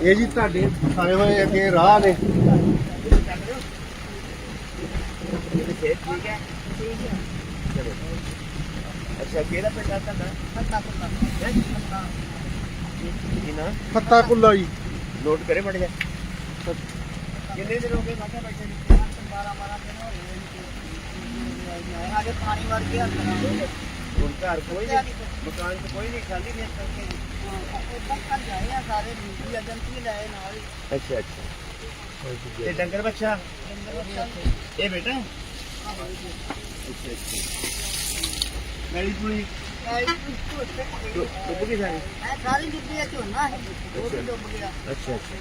ਇਹ ਜੀ ਤੁਹਾਡੇ ਸਾਰੇ ਹੋਏ ਅੱਗੇ ਰਾਹ ਨੇ। ਠੀਕ ਹੈ ਚਲੋ ਅੱਛਾ ਕਿਹੜਾ ਪਿੰਡ ਆ ਤੁਹਾਡਾ ਫੱਤਾ ਫੱਤਾ ਕੀ ਨਾ ਫੱਤਾ ਕੁੱਲਾ ਜੀ। ਨੋਟ ਕਰੇ ਮੜ ਜਾ ਕਿੰਨੇ ਦਿਨ ਹੋ ਗਏ ਮਾਤਾ ਬੈਠੇ ਨੂੰ? 12 12 ਦਿਨ ਹੋ ਗਏ। ਆਗੇ ਪਾਣੀ ਵੜ ਗਿਆ। ਹੁਣ ਘਰ ਕੋਈ ਨਹੀਂ, ਮਕਾਨ ਚ ਕੋਈ ਨਹੀਂ, ਖਾਲੀ ਨਹੀਂ ਅੱਛਾ ਅੱਛਾ। ਤੇ ਡੰਗਰ ਬੱਚਾ ਇਹ ਬੇਟਾ? ਅੱਛਾ ਅੱਛਾ। ਗਾੜੀ ਪੁਲੀ? ਡੁੱਬ ਗਈ ਸਾਰੀ? ਸਾਰੀ ਡੁੱਬੀ ਆ ਝੋਨਾ ਹੈ ਉਹ ਵੀ ਡੁੱਬ ਗਿਆ ਅੱਛਾ ਅੱਛਾ।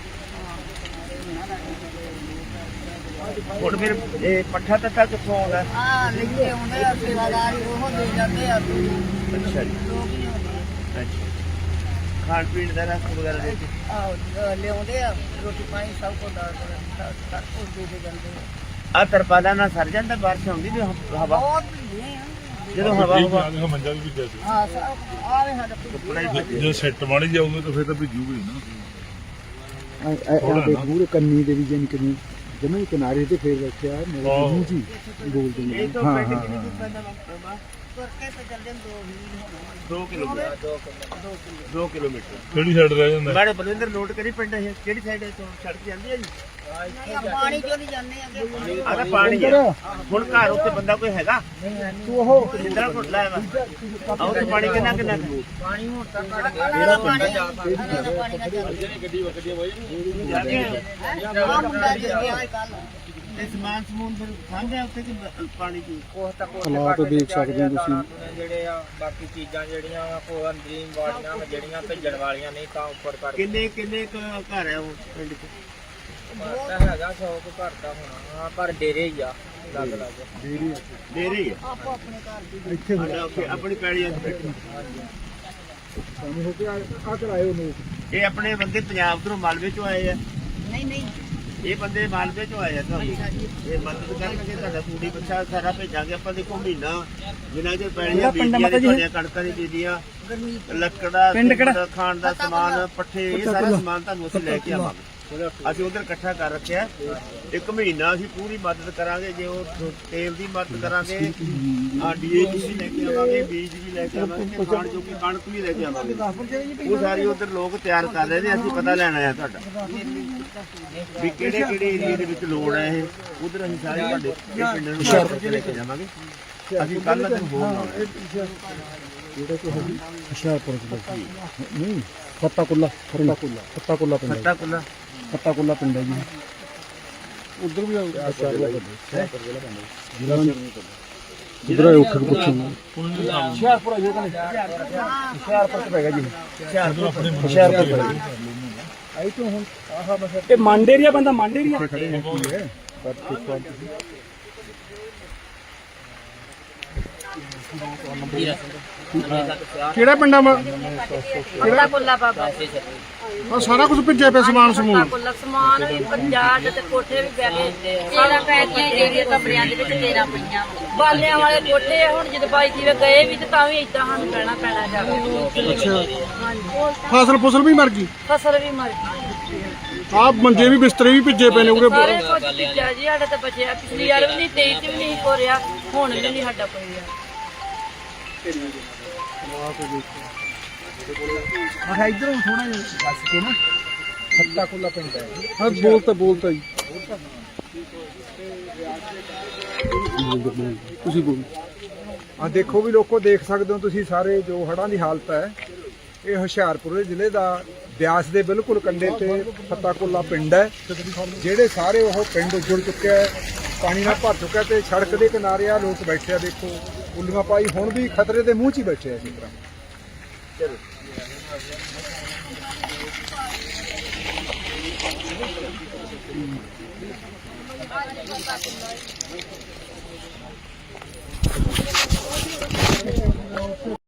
ਹੁਣ ਫਿਰ ਇਹ ਪੱਠਾ ਤੱਤਾ ਕਿੱਥੋਂ ਆਉਂਦਾ? ਆ ਲਿਖੇ ਹੁੰਦੇ ਆ ਸੇਵਾਦਾਰੀ ਉਹ ਦੇ ਜਾਂਦੇ ਆ। ਅੱਛਾ ਜੀ। ਲੋਕ ਨਹੀਂ ਹੁੰਦੇ ਅੱਛਾ ਖਾਣ ਪੀਣ ਦਾ ਰਸਤਾ ਵਗੈਰਾ ਦੇ ਦਿੱਤੇ? ਆ ਲਿਆਉਂਦੇ ਆ ਰੋਟੀ ਪਾਣੀ ਸਭ ਕੁਝ ਦਾ ਕੁਝ ਦੇ ਦੇ ਜਾਂਦੇ ਆ। ਆਹ ਤਰਪਾਲਾਂ ਨਾਲ ਸਰ ਜਾਂਦਾ ਬਾਰਿਸ਼ ਹੁੰਦੀ ਵੀ ਹਵਾ? ਬਹੁਤ ਭੀੜੇ ਆ ਜਦੋਂ ਹਵਾ ਹਵਾ? ਦੇਖੋ ਮੰਜਾ ਵੀ ਭਿੱਜਿਆ ਸੀ ਹਾਂ ਸਭ ਸਾਡਾ ਹੀ ਜੇ ਸੈੱਟ ਬਣ ਜਾਊਗਾ ਤਾਂ ਫਿਰ ਤਾਂ ਭਿੱਜੂਗਾ ਹੀ ਨਾ। ਆ ਦੇ ਪੂਰੇ ਕੰਨੀ ਦੇ ਵੀ ਜਨ ਕੰਨੀ ਜਮੇ ਕਿਨਾਰੇ ਤੇ ਫੇਰ ਰੱਖਿਆ ਮੇਰੇ ਆਹੋ। ਮੂੰਹ ਜੀ ਗੋਲ ਦੇ ਇਹ ਤੋਂ ਹਾਂ ਹਾਂ ਬਾਬਾ ਤੁਰ ਕੇ ਤੇ ਚੱਲਦੇ ਨੇ ਦੋ ਵੀਲ 2 ਕਿਲੋਮੀਟਰ। 2 ਕਿਲੋਮੀਟਰ। ਕਿਹੜੀ ਸਾਈਡ ਰਹਿ ਜਾਂਦਾ? ਮੈਡਮ ਬਲਵਿੰਦਰ ਨੋਟ ਕਰੀ ਪਿੰਡ ਇਹ ਕਿਹੜੀ ਸਾਈਡ ਹੈ ਤੋਂ ਸੜਕ ਜਾਂਦੀ ਹੈ ਜੀ ਹੋਣਾ ਪਾਣੀ ਚੋਂ ਨਹੀਂ ਜਾਂਦੇ ਅੱਗੇ ਆਹ ਤਾਂ ਪਾਣੀ ਹੈ ਹੁਣ ਘਰ ਉੱਤੇ ਬੰਦਾ ਕੋਈ ਹੈਗਾ? ਤੂੰ ਉਹ ਜਿੰਦਰਾ ਕੋਟ ਲਾਇਆ ਵਾ। ਆਹ ਉੱਥੇ ਪਾਣੀ ਕਿੰਨਾ ਕਿੰਨਾ? ਕੁ? ਪਾਣੀ ਹੁਣ ਤਾਂ ਕਿਹੜਾ ਪਾਣੀ ਜਾ ਪਾਣੀ ਨਾ ਚੱਲਦੇ ਜਾ ਕੇ ਆ। ਮੁੰਡਾ ਜਿੱਥੇ ਗਿਆ ਕੱਲ ਇਹ ਸਮਾਨ ਸਮੂਨ ਫਿਰ ਆ ਉੱਥੇ ਕਿ ਬ- ਪਾਣੀ ਦੀ ਹਾਲਾਤ ਦੇਖ ਸਕਦੇ ਹੋ ਤੁਸੀਂ। ਜਿਹੜੇ ਆ ਬਾਕੀ ਚੀਜ਼ਾਂ ਜਿਹੜੀਆਂ ਆ ਉਹ ਅੰਦਰੀਂ ਵਾੜੀਆਂ ਵਾ ਜਿਹੜੀਆਂ ਭੇਜਣ ਵਾਲੀਆਂ ਨਹੀਂ ਤਾਂ ਉੱਪਰ ਕਰਕੇ। ਕਿੰਨੇ ਕਿੰਨੇ ਕੁ ਘਰ ਹੈ ਉਹ ਪਿੰਡ 'ਚ? ਤਾਂ ਹੈਗਾ 100 ਕੁ ਘਰ ਦਾ ਹੋਣਾ ਹਾਂ ਪਰ ਡੇਰੇ ਹੀ ਆ ਲੱਗ ਲੱਗ। ਡੇਰੇ ਹੀ ਆ? ਆਪੋ ਆਪਣੇ ਘਰ ਦੀ ਇੱਥੇ ਹੋ ਸਾਡਾ ਉੱਥੇ ਆਪਣੀ ਪੈੜੀ ਆ ਉੱਥੇ। ਸਾਨੂੰ ਹੋ ਕੇ ਆ ਕਰਾਇਓ ਨੂੰ ਇਹ ਆਪਣੇ ਬੰਦੇ ਪੰਜਾਬ ਤੋਂ ਮਾਲਵੇ ਚੋਂ ਆਏ ਆ? ਨਹੀਂ ਨਹੀਂ। ਇਹ ਬੰਦੇ ਮਾਲਵੇ ਚੋਂ ਆਏ ਆ ਤੁਹਾਨੂੰ। ਇਹ ਮਦਦ ਕਰਨਗੇ ਤੁਹਾਡਾ ਤੂੜੀ ਬੱਚਾ ਸਾਰਾ ਭੇਜਾਂਗੇ। ਆਪਾਂ ਦੇਖੋ ਮਹੀਨਾ ਜਿੰਨਾ ਚਿਰ ਪੈਣੀਆਂ ਬੀਜੀਆਂ ਨੇ ਤੁਹਾਡੀਆਂ ਕਣਕਾਂ ਦੀ ਬੀਜੀਆਂ ਲੱਕੜਾ ਖਾਣ ਦਾ ਸਮਾਨ ਪੱਠੇ ਇਹ ਸਾਰਾ ਸਮਾਨ ਤੁਹਾਨੂੰ ਅਸੀਂ ਲੈ ਕੇ ਆਵਾਂਗੇ। ਅਸੀਂ ਉਧਰ ਇਕੱਠਾ ਕਰ ਰੱਖਿਆ। ਇੱਕ ਮਹੀਨਾ ਅਸੀਂ ਪੂਰੀ ਮਦਦ ਕਰਾਂਗੇ ਜੇ ਉਹ ਤੇਲ ਦੀ ਮਦਦ ਕਰਾਂਗੇ ਆ ਡੀਏਪੀ ਵੀ ਲੈ ਕੇ ਆਵਾਂਗੇ ਬੀਜ ਵੀ ਲੈ ਕੇ ਆਵਾਂਗੇ ਤੇ ਖਾਣ ਜੋਗੀ ਕਣਕ ਵੀ ਲੈ ਕੇ ਆਵਾਂਗੇ। ਉਹ ਸਾਰੀ ਉਧਰ ਲੋਕ ਤਿਆਰ ਕਰ ਰਹੇ ਨੇ ਅਸੀਂ ਪਤਾ ਲੈਣਾ ਹੈ ਤੁਹਾਡਾ। ਵੀ ਕਿਹੜੇ ਕਿਹੜੇ ਏਰੀਆ ਦੇ ਵਿੱਚ ਲੋੜ ਹੈ ਇਹ? ਉਧਰ ਅਸੀਂ ਸਾਰੇ ਤੁਹਾਡੇ ਪਿੰਡਾਂ ਨੂੰ ਲੈ ਕੇ ਜਾਵਾਂਗੇ। ਅਸੀਂ ਕੱਲ ਦਾ ਦਿਨ ਹੋਰ ਲਾਉਣਾ ਹੈ। ਜਿਹੜਾ ਕੋ ਹੈ ਹੁਸ਼ਿਆਰਪੁਰ ਚ ਨਹੀਂ ਫੱਤਾ ਕੁੱਲਾ ਫੱਤਾ ਕੁੱਲਾ ਫੱਤਾ ਕੁੱਲਾ ਖੱਟਾ ਕੁੱਲਾ ਫੱਤਾ ਕੁੱਲਾ ਪਿੰਡ ਹੈ ਜੀ। ਉਧਰ ਵੀ ਆ। ਚਾਰ ਲੋਕ ਜ਼ਿਲ੍ਹਾ ਇਧਰ ਉੱਠ ਕੇ ਪੁੱਛਣਾ ਹੁਸ਼ਿਆਰਪੁਰ ਆ ਜਿਹੜਾ ਹੁਸ਼ਿਆਰਪੁਰ ਚ ਪੈਗਾ ਜੀ। ਹੁਸ਼ਿਆਰਪੁਰ ਆਈ ਤੋਂ ਹੁਣ ਆਹ ਬਸ ਇਹ ਮੰਡੇਰੀਆ ਬੰਦਾ ਮੰਡੇਰੀਆ। ਖੜੇ ਹੈ ਪਰ ਕਿਸ ਕਿਹੜਾ ਪਿੰਡਾਂ ਵਾ? ਅੱਲਾ ਕੁੱਲਾ ਬਾਬਾ। ਆ ਸਾਰਾ ਕੁਝ ਭੇਜਿਆ ਪਿਆ ਸਮਾਨ ਸਮੂਨ। ਕੁੱਲਾ ਸਮਾਨ ਵੀ ਪੰਜਾਬ ਤੇ ਕੋਠੇ ਵੀ ਬੈ ਗਏ। ਸਾਰਾ ਪੈ ਗਈਆਂ ਜਿਹੜੀਆਂ ਕਮਰਿਆਂ ਦੇ ਵਿੱਚ ਤੇਰਾ ਪਈਆਂ। ਬਾਲਿਆਂ ਵਾਲੇ ਕੋਠੇ ਆ, ਹੁਣ ਜਦੋਂ ਬਾਈ ਜੀ ਗਏ ਵੀ ਤੇ ਤਾਂ ਵੀ ਇਦਾਂ ਸਾਨੂੰ ਪੈਣਾ ਪੈਣਾ ਜਾ ਅੱਛਾ। ਫਸਲ ਫਸਲ ਵੀ ਮਰ ਗਈ? ਫਸਲ ਵੀ ਮਰ ਗਈ। ਆ ਮੰਜੇ ਵੀ ਬਿਸਤਰੇ ਵੀ ਭੇਜੇ ਪਏ ਨੇ ਉਹਦੇ ਸਾਰੇ ਕੁਝ ਪਿੱਛਾ ਜੀ ਸਾਡਾ ਤਾਂ ਬਚਿਆ। ਪਿਛਲੀ ਵਾਰ ਵੀ ਨਹੀਂ 23 ਚ ਵੀ ਨਹੀਂ ਕੋਰਿਆ ਹੁਣ ਵੀ ਨਹੀਂ ਸਾਡਾ ਪਈਆ ਆ ਇਧਰੋਂ ਥੋੜਾ ਜਿਹਾ ਦੱਸ ਕੇ ਨਾ। ਖੱਤਾ ਕੁੱਲਾ ਪਿੰਡ ਹੈ। ਹਾਂ ਬੋਲਤਾ ਬੋਲਤਾ ਜੀ। ਤੁਸੀਂ ਬੋਲ। ਆ ਦੇਖੋ ਵੀ ਲੋਕੋ ਦੇਖ ਸਕਦੇ ਹੋ ਤੁਸੀਂ ਸਾਰੇ ਜੋ ਹੜਾਂ ਦੀ ਹਾਲਤ ਹੈ। ਇਹ ਹੁਸ਼ਿਆਰਪੁਰ ਦੇ ਜ਼ਿਲ੍ਹੇ ਦਾ ਬਿਆਸ ਦੇ ਬਿਲਕੁਲ ਕੰਢੇ ਤੇ ਫੱਤਾ ਕੁੱਲਾ ਪਿੰਡ ਹੈ। ਜਿਹੜੇ ਸਾਰੇ ਉਹ ਪਿੰਡ ਉੱਜੜ ਚੁੱਕਿਆ ਹੈ ਪਾਣੀ ਨਾਲ ਭਰ ਚੁੱਕਿਆ ਤੇ ਸੜਕ ਦੇ ਕਿਨਾਰੇ ਆ ਲੋਕ ਬੈਠੇ ਆ ਦੇਖੋ। ਉੱਲੀਆਂ ਪਾਈ ਹੁਣ ਵੀ ਖਤਰੇ ਦੇ ਮੂੰਹ 'ਚ ਹੀ ਬੈਠੇ ਆ ਇਸ ਤਰ੍ਹਾਂ। ਚਲੋ